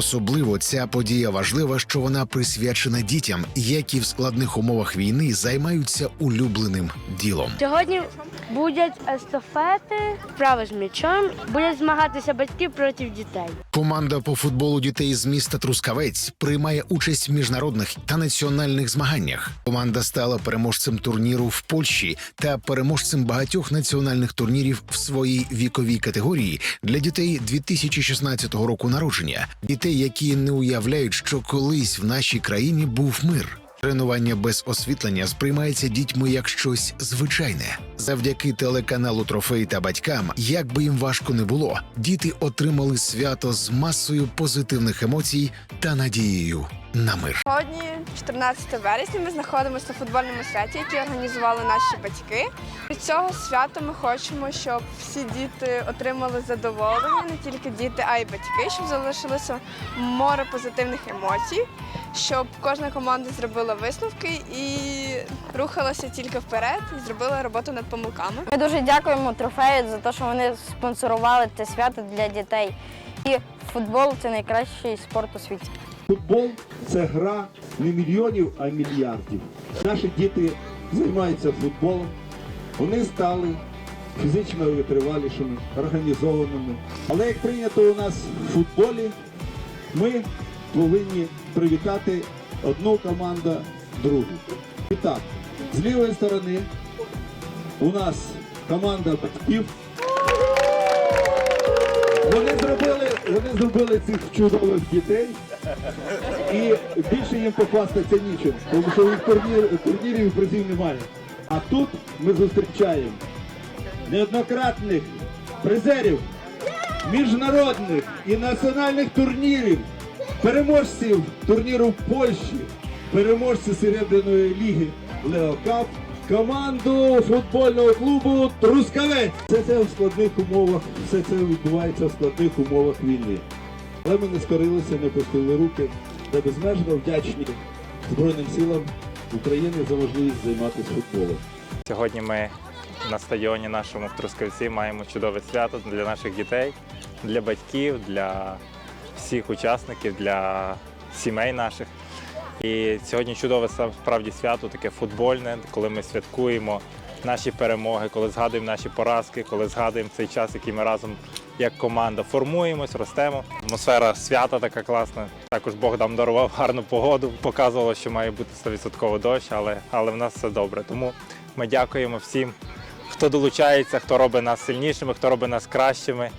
Особливо ця подія важлива, що вона присвячена дітям, які в складних умовах війни займаються улюбленим ділом. Сьогодні будуть естафети, вправи з м'ячом, будуть змагатися батьки проти дітей. Команда по футболу дітей з міста Трускавець приймає участь в міжнародних та національних змаганнях. Команда стала переможцем турніру в Польщі та переможцем багатьох національних турнірів в своїй віковій категорії для дітей 2016 року народження, дітей, які не уявляють, що колись в нашій країні був мир. Тренування без освітлення сприймається дітьми як щось звичайне. Завдяки телеканалу Трофей та батькам, як би їм важко не було, діти отримали свято з масою позитивних емоцій та надією на мир. Сьогодні, 14 вересня, ми знаходимося на футбольному святі, який організували наші батьки. Від цього свята ми хочемо, щоб всі діти отримали задоволення, не тільки діти, а й батьки, щоб залишилося море позитивних емоцій, щоб кожна команда зробила висновки і рухалася тільки вперед і зробила роботу над помилками. Ми дуже дякуємо трофею за те, що вони спонсорували це свято для дітей. І футбол це найкращий спорт у світі. Футбол це гра не мільйонів, а мільярдів. Наші діти займаються футболом. Вони стали фізично витривалішими, організованими. Але як прийнято у нас в футболі, ми повинні привітати одну команду другу. І так, з лівої сторони у нас команда батьків. Вони зробили, вони зробили цих чудових дітей. І більше їм похвастатися нічим, тому що них турнір, турнірів і призів немає. А тут ми зустрічаємо неоднократних призерів міжнародних і національних турнірів, переможців турніру в Польщі, переможців Серебряної ліги Леокап, команду футбольного клубу Трускавець. Все це в складних умовах, все це відбувається в складних умовах війни. Але ми не скорилися, не пустили руки та безмежно вдячні Збройним силам України за можливість займатися футболом. Сьогодні ми на стадіоні нашому в Трускавці маємо чудове свято для наших дітей, для батьків, для всіх учасників, для сімей наших. І сьогодні чудове справді свято, таке футбольне, коли ми святкуємо наші перемоги, коли згадуємо наші поразки, коли згадуємо цей час, який ми разом як команда формуємось, ростемо. Атмосфера свята така класна. Також Бог нам дарував гарну погоду. Показувало, що має бути 100% дощ, але, але в нас все добре. Тому ми дякуємо всім, хто долучається, хто робить нас сильнішими, хто робить нас кращими.